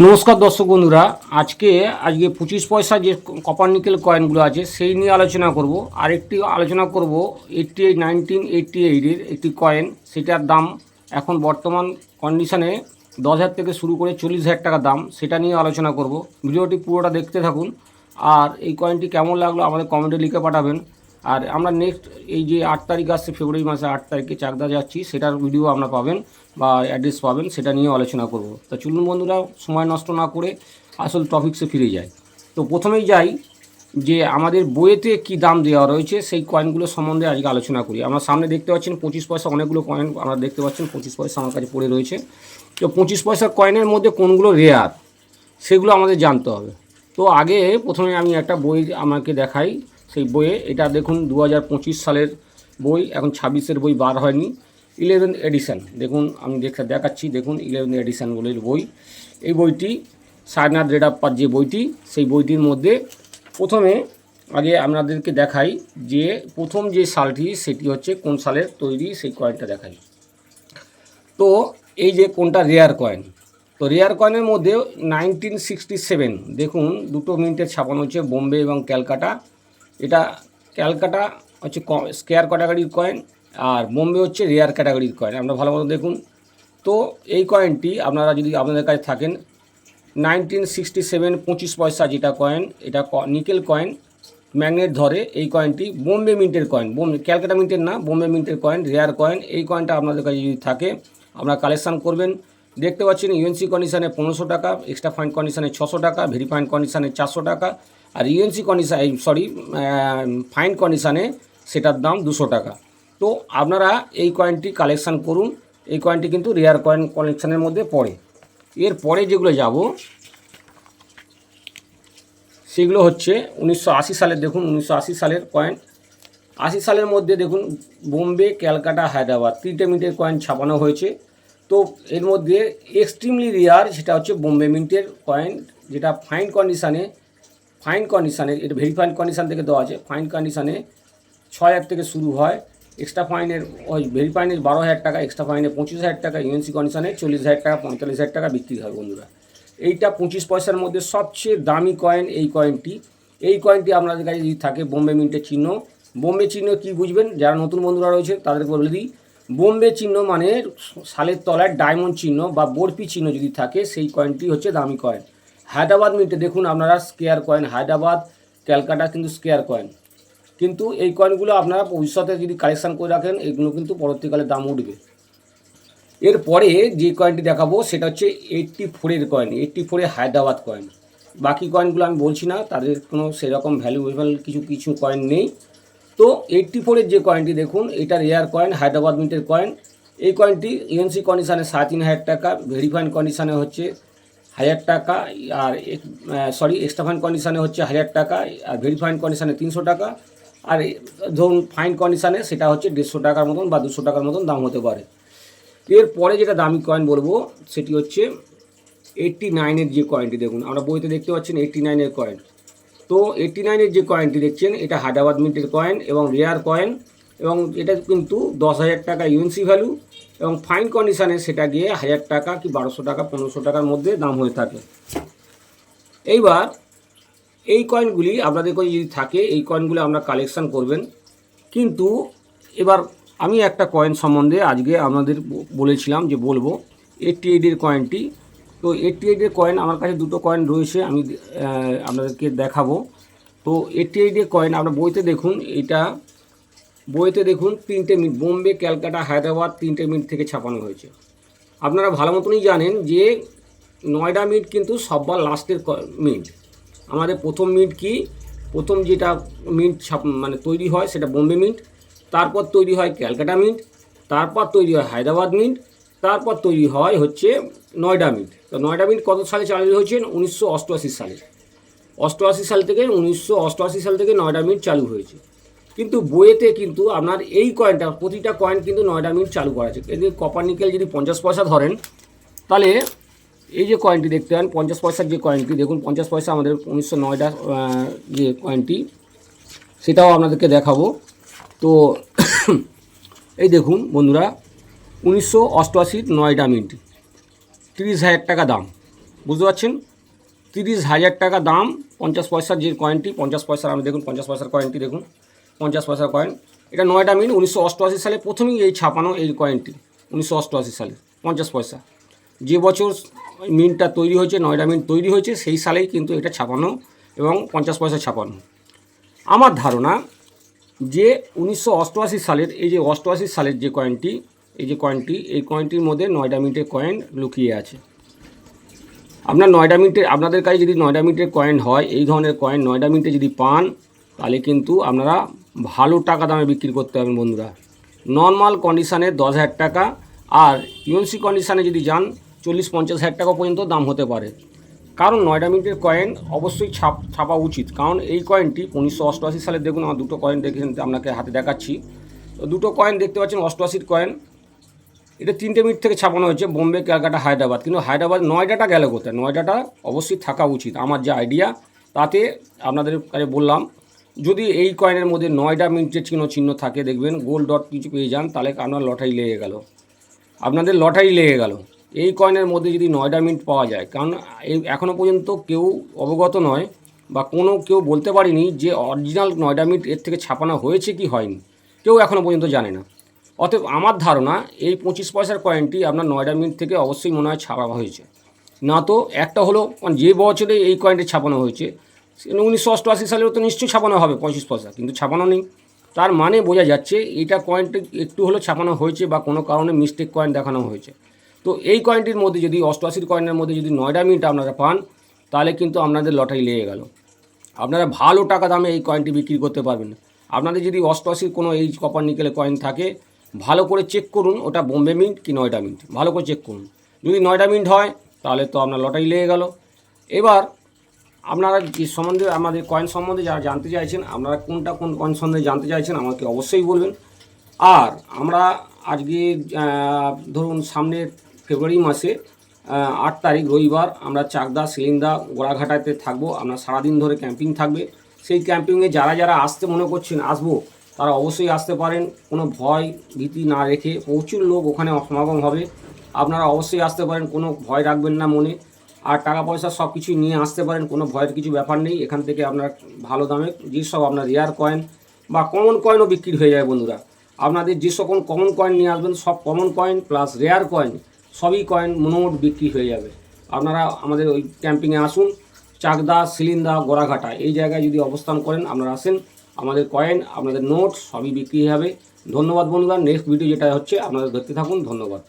নমস্কার দর্শক বন্ধুরা, আজকে আজকে পঁচিশ পয়সা যে কপার নিকেল কয়েনগুলো আছে, সেই নিয়ে আলোচনা করব। আরেকটি আলোচনা করব এইটটি এইট নাইনটিন এইটটি এইটের একটি কয়েন সেটার দাম এখন বর্তমান কন্ডিশনে দশ হাজার থেকে শুরু করে চল্লিশ হাজার টাকা দাম, সেটা নিয়ে আলোচনা করব। ভিডিওটি পুরোটা দেখতে থাকুন। আর এই কয়েনটি কেমন লাগল আমাদের কমেন্টে লিখে পাঠাবেন। আর আমরা নেক্সট এই যে আট তারিখ আসছে, ফেব্রুয়ারি মাসে আট তারিখে চাকদা যাচ্ছি, সেটার ভিডিও আমরা পাবেন বা অ্যাড্রেস পাবেন, সেটা নিয়ে আলোচনা করব। তা চলুন বন্ধুরা, সময় নষ্ট না করে আসল টপিক্সে ফিরে যাই। তো প্রথমেই যাই যে আমাদের বইয়েতে কি দাম দেওয়া রয়েছে, সেই কয়েনগুলো সম্বন্ধে আজকে আলোচনা করি। আমরা সামনে দেখতে পাচ্ছেন পঁচিশ পয়সা অনেকগুলো কয়েন আমরা দেখতে পাচ্ছেন, পঁচিশ পয়সা আমার কাছে পড়ে রয়েছে। তো পঁচিশ পয়সার কয়েনের মধ্যে কোনগুলো রেয়ার সেগুলো আমাদের জানতে হবে। তো আগে প্রথমে আমি একটা বই আমাকে দেখাই। সেই বইয়ে, এটা দেখুন দু হাজার পঁচিশ সালের বই, এখন ছাব্বিশের বই বার হয়নি। ইলেভেন এডিশন, দেখুন আমি দেখা দেখাচ্ছি, দেখুন ইলেভেন এডিশন বলে বই। এই বইটি সারনাথ রেডাপ্পার যে বইটি, সেই বইটির মধ্যে প্রথমে আগে আপনাদেরকে দেখাই যে প্রথম যে সালটি, সেটি হচ্ছে কোন সালের তৈরি, সেই কয়েনটা দেখাই। তো এই যে কোনটা রেয়ার কয়েন তো রেয়ার কয়েনের মধ্যে নাইনটিন সিক্সটি সেভেন দেখুন দুটো মিনিটের ছাপানো হচ্ছে, বোম্বে এবং ক্যালকাটা। এটা ক্যালকাটা হচ্ছে স্কেয়ার ক্যাটাগরির কয়েন আর বোম্বে হচ্ছে রেয়ার ক্যাটাগরির কয়েন আপনারা ভালো মতো দেখুন। তো এই কয়েনটি আপনারা যদি আপনাদের কাছে থাকেন নাইনটিন সিক্সটি সেভেন পঁচিশ পয়সা যেটা কয়েন এটা নিকেল কয়েন ম্যাগনেট ধরে এই কয়েনটি বোম্বে মিন্টের কয়েন বোম্বে, ক্যালকাটা মিন্টের না, বোম্বে মিন্টের কয়েন রেয়ার কয়েন এই কয়েনটা আপনাদের কাছে যদি থাকে, আপনারা কালেকশান করবেন। দেখতে পাচ্ছেন ইউএনসি কন্ডিশনে পনেরোশো টাকা এক্সট্রা ফাইন কন্ডিশনে ছশো টাকা ভেরিফাইন কন্ডিশনে চারশো টাকা। আর ইউএনসি কন্ডিশন সরি ফাইন কন্ডিশানে সেটার দাম দুশো টাকা। তো আপনারা এই কয়েনটি কালেকশান করুন, এই কয়েনটি কিন্তু রেয়ার কয়েন কালেকশানের মধ্যে পড়ে। এর পরে যেগুলো যাব, সেগুলো হচ্ছে উনিশশো আশি সালের, দেখুন উনিশশো আশি সালের কয়েন আশি সালের মধ্যে দেখুন, বোম্বে, ক্যালকাটা, হায়দ্রাবাদ, তিনটে মিনিটের কয়েন ছাপানো হয়েছে। তো এর মধ্যে এক্সট্রিমলি রেয়ার সেটা হচ্ছে বোম্বে মিন্টের কয়েন যেটা ফাইন কন্ডিশানে ফাইন কন্ডিশানে এটা ভেরিফাইন কন্ডিশান থেকে দেওয়া আছে। ফাইন কন্ডিশানে ছ হাজার থেকে শুরু হয়। এক্সট্রা ফাইনের ওই ভেরিফাইনের বারো হাজার টাকা এক্সট্রা ফাইনে পঁচিশ হাজার টাকা ইউএনসি কন্ডিশানে চল্লিশ হাজার টাকা, পঁয়তাল্লিশ হাজার টাকা বিক্রি হয় বন্ধুরা। এইটা পঁচিশ পয়সার মধ্যে সবচেয়ে দামি কয়েন এই কয়েনটি এই কয়েনটি আপনাদের কাছে যদি থাকে, বোম্বে মিন্টের চিহ্ন। বোম্বে চিহ্ন কি বুঝবেন? যারা নতুন বন্ধুরা রয়েছে তাদেরকে বলে দিই, বোম্বে চিহ্ন মানে সালের তলায় ডায়মন্ড চিহ্ন বা বরফি চিহ্ন যদি থাকে, সেই কয়েনটি হচ্ছে দামি কয়েন হায়দ্রাবাদ মিন্টে দেখুন আপনারা স্কেয়ার কয়েন হায়দ্রাবাদ, ক্যালকাটা কিন্তু স্কেয়ার কয়েন কিন্তু এই কয়েনগুলো আপনারা ভবিষ্যতে যদি কালেকশান করে রাখেন, এগুলো কিন্তু পরবর্তীকালে দাম উঠবে। এরপরে যে কয়েনটি দেখাবো, সেটা হচ্ছে এইটটি ফোরের কয়েন এইটটি ফোরে হায়দ্রাবাদ কয়েন বাকি কয়েনগুলো আমি বলছি না, তাদের কোনো সেরকম ভ্যালুয়েবল কিছু কিছু কয়েন নেই। তো এইটটি ফোরের যে কয়েনটি দেখুন, এটা রেয়ার কয়েন হায়দ্রাবাদ মিন্টের কয়েন এই কয়েনটি ইউএনসি কন্ডিশানে সাড়ে তিন হাজার টাকা ভেরিফাইন কন্ডিশানে হচ্ছে। হাজার টাকা, আর সরি এক্সট্রা ফাইন কন্ডিশানে হচ্ছে হাজার টাকা, আর ভেরিফাইন কন্ডিশানে তিনশো টাকা, আর ধরুন ফাইন কন্ডিশানে সেটা হচ্ছে দেড়শো টাকার মতন বা দুশো টাকার মতন দাম হতে পারে। এরপরে যেটা দামি কয়েন বলব, সেটি হচ্ছে এইটটি নাইনের যে কয়েনটি দেখুন, আমরা বইতে দেখতে পাচ্ছেন এইট্টি নাইনের কয়েন তো এইট্টি নাইনের যে কয়েনটি দেখছেন, এটা হায়দ্রাবাদ মিন্টের কয়েন এবং রেয়ার কয়েন এবং এটা কিন্তু দশ হাজার টাকা ইউএনসি ভ্যালু এবং ফাইন কন্ডিশানে সেটা গিয়ে হাজার টাকা কি বারোশো টাকা, পনেরোশো টাকার মধ্যে দাম হয়ে থাকে। এইবার এই কয়েনগুলি আপনাদের কাছে যদি থাকে, এই কয়েনগুলি আমরা কালেকশান করবেন। কিন্তু এবার আমি একটা কয়েন সম্বন্ধে আজকে আপনাদের বলেছিলাম যে বলব এইটটি এইটের কয়েনটি তো এইটটি এইটের কয়েন আমার কাছে দুটো কয়েন রয়েছে, আমি আপনাদেরকে দেখাবো। তো এইটটি এইটের কয়েন আপনার বইতে দেখুন, এটা বইতে দেখুন তিনটে মিনিট। বোম্বে, ক্যালকাটা, হায়দ্রাবাদ তিনটে মিনিট থেকে ছাপানো হয়েছে। আপনারা ভালো মতনই জানেন যে নয়ডা মিনিট কিন্তু সববার লাস্টের মিনিট। আমাদের প্রথম মিনিট কি? প্রথম যেটা মিন্ট ছাপ মানে তৈরি হয় সেটা বোম্বে মিন্ট, তারপর তৈরি হয় ক্যালকাটা মিন্ট, তারপর তৈরি হয় হায়দ্রাবাদ মিন্ট, তারপর তৈরি হয় হচ্ছে নয়ডা মিন্ট। তো নয়ডা মিন্ট কত সালে চালু হয়েছে? উনিশশো অষ্টআশি সালে। অষ্টআশি সাল থেকে উনিশশো অষ্টআশি সাল থেকে নয়ডা মিন্ট চালু হয়েছে। কিন্তু বইয়েতে কিন্তু আপনার এই কয়েনটা প্রতিটা কয়েন কিন্তু নয়ডা মিন্ট চালু করা আছে। কিন্তু কপার নিকেল যদি পঞ্চাশ পয়সা ধরেন, তাহলে এই যে কয়েনটি দেখতে পান, পঞ্চাশ পয়সার যে কয়েনটি দেখুন পঞ্চাশ পয়সা আমাদের উনিশশো নয়টা যে কয়েনটি সেটাও আপনাদেরকে দেখাবো। তো এই দেখুন বন্ধুরা, উনিশশো অষ্টআশির নয়ডা মিন্ট, তিরিশ হাজার টাকা দাম, বুঝতে পারছেন? তিরিশ হাজার টাকা দাম, পঞ্চাশ পয়সার যে কয়েনটি পঞ্চাশ পয়সার আমি দেখুন পঞ্চাশ পয়সার কয়েনটি দেখুন। পঞ্চাশ পয়সার কয়েন এটা নয়ডা মিন উনিশশো অষ্টআশি সালে প্রথমেই এই ছাপানো এই কয়েনটি উনিশশো অষ্টআশি সালে, পঞ্চাশ পয়সা। যে বছর মিনটা তৈরি হয়েছে নয়ডা মিন তৈরি হয়েছে, সেই সালেই কিন্তু এটা ছাপানো এবং পঞ্চাশ পয়সা ছাপানো। আমার ধারণা যে উনিশশো অষ্টআশি সালের, এই যে অষ্টআশি সালের যে কয়েনটি এই যে কয়েনটি এই কয়েনটির মধ্যে নয়ডা মিনিটের কয়েন লুকিয়ে আছে। আপনার নয়ডা মিনিটের, আপনাদের কাছে যদি নয়ডা মিনিটের কয়েন হয়, এই ধরনের কয়েন নয়ডা মিনিটে যদি পান, তাহলে কিন্তু আপনারা ভালো টাকা দামে বিক্রি করতে পারবেন বন্ধুরা। নর্মাল কন্ডিশানে দশ হাজার টাকা আর ইউএনসি কন্ডিশানে যদি যান, চল্লিশ পঞ্চাশ হাজার টাকা পর্যন্ত দাম হতে পারে। কারণ নয়ডা মিনিটের কয়েন অবশ্যই ছাপ, ছাপা উচিত। কারণ এই কয়েনটি উনিশশো অষ্টআশি সালে দেখুন, আমার দুটো কয়েন দেখেন আপনাকে হাতে দেখাচ্ছি। তো দুটো কয়েন দেখতে পাচ্ছেন, অষ্টআশির কয়েন এটা তিনটে মিনিট থেকে ছাপানো হয়েছে, বোম্বে, ক্যালকাটা, হায়দ্রাবাদ। কিন্তু হায়দ্রাবাদ নয়ডাটা গেল কোথায়? নয়ডাটা অবশ্যই থাকা উচিত। আমার যে আইডিয়া তাতে আপনাদের বললাম যদি এই কয়েনের মধ্যে নয়ডা মিনিটের চিহ্ন চিহ্ন থাকে, দেখবেন গোল ডট কিছু পেয়ে যান, তাহলে আপনার লটারি লেগে গেল। আপনাদের লটারি লেগে গেল। এই কয়েনের মধ্যে যদি নয়ডা মিনিট পাওয়া যায়, কারণ এখনও পর্যন্ত কেউ অবগত নয় বা কোনো কেউ বলতে পারেনি যে অরিজিনাল নয়ডা মিনিট এর থেকে ছাপানো হয়েছে কি হয়নি। কেউ এখনও পর্যন্ত জানে না। অতএব আমার ধারণা, এই পঁচিশ পয়সার কয়েনটি আপনার নয়ডা মিনিট থেকে অবশ্যই মনে হয় ছাপা হয়েছে। না তো একটা হলো যে বছরে এই কয়েনটি ছাপানো হয়েছে উনিশশো অষ্টআশি সালেও তো নিশ্চয়ই ছাপানো হবে পঁচিশ পয়সা, কিন্তু ছাপানো নেই। তার মানে বোঝা যাচ্ছে এটা কয়েনটি একটু হলেও ছাপানো হয়েছে বা কোনো কারণে মিস্টেক কয়েন দেখানো হয়েছে। তো এই কয়েনটির মধ্যে যদি, অষ্টআশির কয়েনের মধ্যে যদি নয়ডা মিনিট আপনারা পান, তাহলে কিন্তু আপনাদের লটারি লেগে গেল। আপনারা ভালো টাকা দামে এই কয়েনটি বিক্রি করতে পারবেন। আপনাদের যদি অষ্টআশির কোনো এই কপার নিকেলের কয়েন থাকে, ভালো করে চেক করুন ওটা বোম্বে মিন্ট কি নয়ডা মিন্ট ভালো করে চেক করুন। যদি নয়ডা মিন্ট হয়, তাহলে তো আপনার লটারি লেগে গেল। এবার আপনারা সম্বন্ধে, আমাদের কয়েন সম্বন্ধে যারা জানতে চাইছেন, আপনারা কোনটা কোন কয়েন সম্বন্ধে জানতে চাইছেন, আমাকে অবশ্যই বলবেন। আর আমরা আজকে ধরুন সামনের ফেব্রুয়ারি মাসে আট তারিখ, রবিবার আমরা চাকদা সিলিন্দা গোড়াঘাটাতে থাকব। আমরা সারাদিন ধরে ক্যাম্পিং থাকবে। সেই ক্যাম্পিংয়ে যারা যারা আসতে মনে করছেন আসব, তারা অবশ্যই আসতে পারেন। কোনো ভয় ভীতি না রেখে প্রচুর লোক ওখানে সমাগম হবে। আপনারা অবশ্যই আসতে পারেন। কোনো ভয় রাখবেন না মনে। আর টাকা পয়সা সব কিছুই নিয়ে আসতে পারেন, কোনো ভয়ের কিছু ব্যাপার নেই। এখান থেকে আপনার ভালো দামে যেসব আপনার রেয়ার কয়েন বা কমন কয়েনও বিক্রি হয়ে যায় বন্ধুরা। আপনাদের যে সকল কমন কয়েন নিয়ে আসবেন, সব common coin plus rare coin সবই কয়েন মোটামুটি বিক্রি হয়ে যাবে। আপনারা আমাদের ওই ক্যাম্পিংয়ে আসুন, চাকদা, সিলিন্দা, গোড়াঘাটা, এই জায়গায় যদি অবস্থান করেন, আপনারা আসেন, আমাদের কয়েন আপনাদের নোট সবই বিক্রি যাবে। ধন্যবাদ বন্ধুরা নেক্সট ভিডিও যেটা হচ্ছে আপনারা দেখতে থাকুন, ধন্যবাদ।